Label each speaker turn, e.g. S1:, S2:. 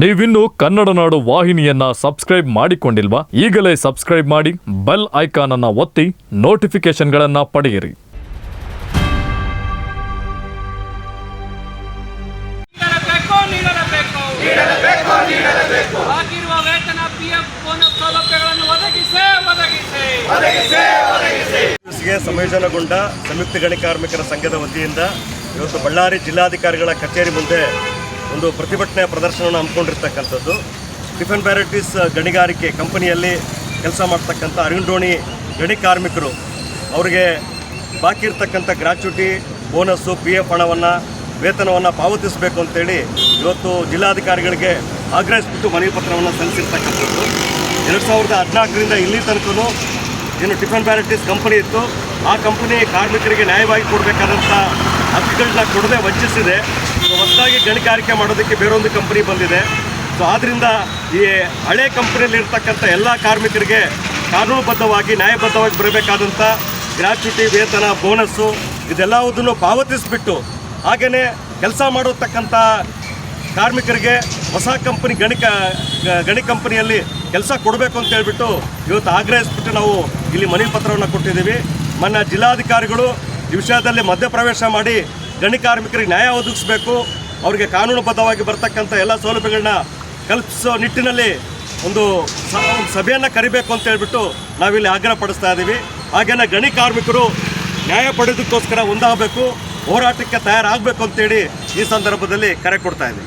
S1: ನೀವಿನ್ನು ಕನ್ನಡ ನಾಡು ವಾಹಿನಿಯನ್ನ ಸಬ್ಸ್ಕ್ರೈಬ್ ಮಾಡಿಕೊಂಡಿಲ್ವಾ ಈಗಲೇ ಸಬ್ಸ್ಕ್ರೈಬ್ ಮಾಡಿ ಬೆಲ್ ಐಕಾನ್ ಅನ್ನ ಒತ್ತಿ ನೋಟಿಫಿಕೇಶನ್ಗಳನ್ನ ಪಡೆಯಿರಿ.
S2: ನೀಡಲೇಬೇಕು ನೀಡಲೇಬೇಕು. ನೀಡಲೇಬೇಕು ಆಗಿರುವ ವೇತನ ಪಿಎಫ್ ಬೋನಸ್ ಸೌಲಭ್ಯಗಳನ್ನು ಒದಗಿಸೇ ಒದಗಿಸಿ.
S3: ಗೆ ಸಂಯೋಜನೆಗೊಂಡ ಸಂಯುಕ್ತ ಗಣಿ ಕಾರ್ಮಿಕರ ಸಂಘದ ವತಿಯಿಂದ ಇವತ್ತು ಬಳ್ಳಾರಿ ಜಿಲ್ಲಾಧಿಕಾರಿಗಳ ಕಚೇರಿ ಮುಂದೆ ಒಂದು ಪ್ರತಿಭಟನೆ ಪ್ರದರ್ಶನವನ್ನು ಹಮ್ಮಿಕೊಂಡಿರ್ತಕ್ಕಂಥದ್ದು. ಟಿಫನ್ ವ್ಯಾರೈಟೀಸ್ ಗಣಿಗಾರಿಕೆ ಕಂಪನಿಯಲ್ಲಿ ಕೆಲಸ ಮಾಡ್ತಕ್ಕಂಥ ಅರಿಂಡೋಣಿ ಗಣಿ ಕಾರ್ಮಿಕರು. ಅವರಿಗೆ ಬಾಕಿ ಇರ್ತಕ್ಕಂಥ ಗ್ರಾಚ್ಯುಟಿ, ಬೋನಸ್ಸು ಪಿ ಎಫ್ ಹಣವನ್ನು, ವೇತನವನ್ನು ಪಾವತಿಸಬೇಕು ಅಂತೇಳಿ ಇವತ್ತು ಜಿಲ್ಲಾಧಿಕಾರಿಗಳಿಗೆ ಆಗ್ರಹಿಸಿಬಿಟ್ಟು ಮನವಿ ಪತ್ರವನ್ನು ಸಲ್ಲಿಸಿರ್ತಕ್ಕಂಥದ್ದು. ಎರಡು ಸಾವಿರದ ಹದಿನಾಲ್ಕರಿಂದ ಇಲ್ಲಿ ತನಕನೂ ಏನು ಟಿಫನ್ ವ್ಯಾರೈಟೀಸ್ ಕಂಪನಿ ಇತ್ತು. ಆ ಕಂಪನಿ ಕಾರ್ಮಿಕರಿಗೆ ನ್ಯಾಯವಾಗಿ ಕೊಡಬೇಕಾದಂಥ ಹಕ್ಕುಗಳನ್ನ ಕೊಡದೆ ವಂಚಿಸಿದೆ. ಹೊಸದಾಗಿ ಗಣಿಗಾರಿಕೆ ಮಾಡೋದಕ್ಕೆ ಬೇರೊಂದು ಕಂಪನಿ ಬಂದಿದೆ. ಸೊ ಆದ್ದರಿಂದ ಈ ಹಳೆ ಕಂಪನಿಯಲ್ಲಿ ಇರ್ತಕ್ಕಂಥ ಎಲ್ಲ ಕಾರ್ಮಿಕರಿಗೆ ಕಾನೂನುಬದ್ಧವಾಗಿ, ನ್ಯಾಯಬದ್ಧವಾಗಿ ಬರಬೇಕಾದಂಥ ಗ್ರಾಚ್ಯುಟಿ ವೇತನ ಬೋನಸ್ಸು ಇದೆಲ್ಲವುದನ್ನು ಪಾವತಿಸಿಬಿಟ್ಟು ಹಾಗೆಯೇ ಕೆಲಸ ಮಾಡತಕ್ಕಂಥ ಕಾರ್ಮಿಕರಿಗೆ ಹೊಸ ಕಂಪನಿ ಗಣಿ ಗಣಿ ಕಂಪನಿಯಲ್ಲಿ ಕೆಲಸ ಕೊಡಬೇಕು ಅಂತ ಹೇಳ್ಬಿಟ್ಟು ಇವತ್ತು ಆಗ್ರಹಿಸ್ಬಿಟ್ಟು ನಾವು ಇಲ್ಲಿ ಮನವಿ ಪತ್ರವನ್ನು ಕೊಟ್ಟಿದ್ದೀವಿ. ಮನ್ನ ಜಿಲ್ಲಾಧಿಕಾರಿಗಳು ಈ ವಿಷಯದಲ್ಲಿ ಮಧ್ಯಪ್ರವೇಶ ಮಾಡಿ ಗಣಿ ಕಾರ್ಮಿಕರಿಗೆ ನ್ಯಾಯ ಒದಗಿಸಬೇಕು. ಅವರಿಗೆ ಕಾನೂನುಬದ್ಧವಾಗಿ ಬರ್ತಕ್ಕಂಥ ಎಲ್ಲ ಸೌಲಭ್ಯಗಳನ್ನ ಕಲ್ಪಿಸೋ ನಿಟ್ಟಿನಲ್ಲಿ ಒಂದು ಸಭೆಯನ್ನು ಕರಿಬೇಕು ಅಂತ ಹೇಳ್ಬಿಟ್ಟು ನಾವಿಲ್ಲಿ ಆಗ್ರಹ ಪಡಿಸ್ತಾ ಇದ್ದೀವಿ ಹಾಗೆಯೇ ಗಣಿ ಕಾರ್ಮಿಕರು ನ್ಯಾಯ ಪಡೆಯೋದಕ್ಕೋಸ್ಕರ ಒಂದಾಗಬೇಕು, ಹೋರಾಟಕ್ಕೆ ತಯಾರಾಗಬೇಕು ಅಂತೇಳಿ ಈ ಸಂದರ್ಭದಲ್ಲಿ ಕರೆ ಕೊಡ್ತಾ ಇದ್ದೀವಿ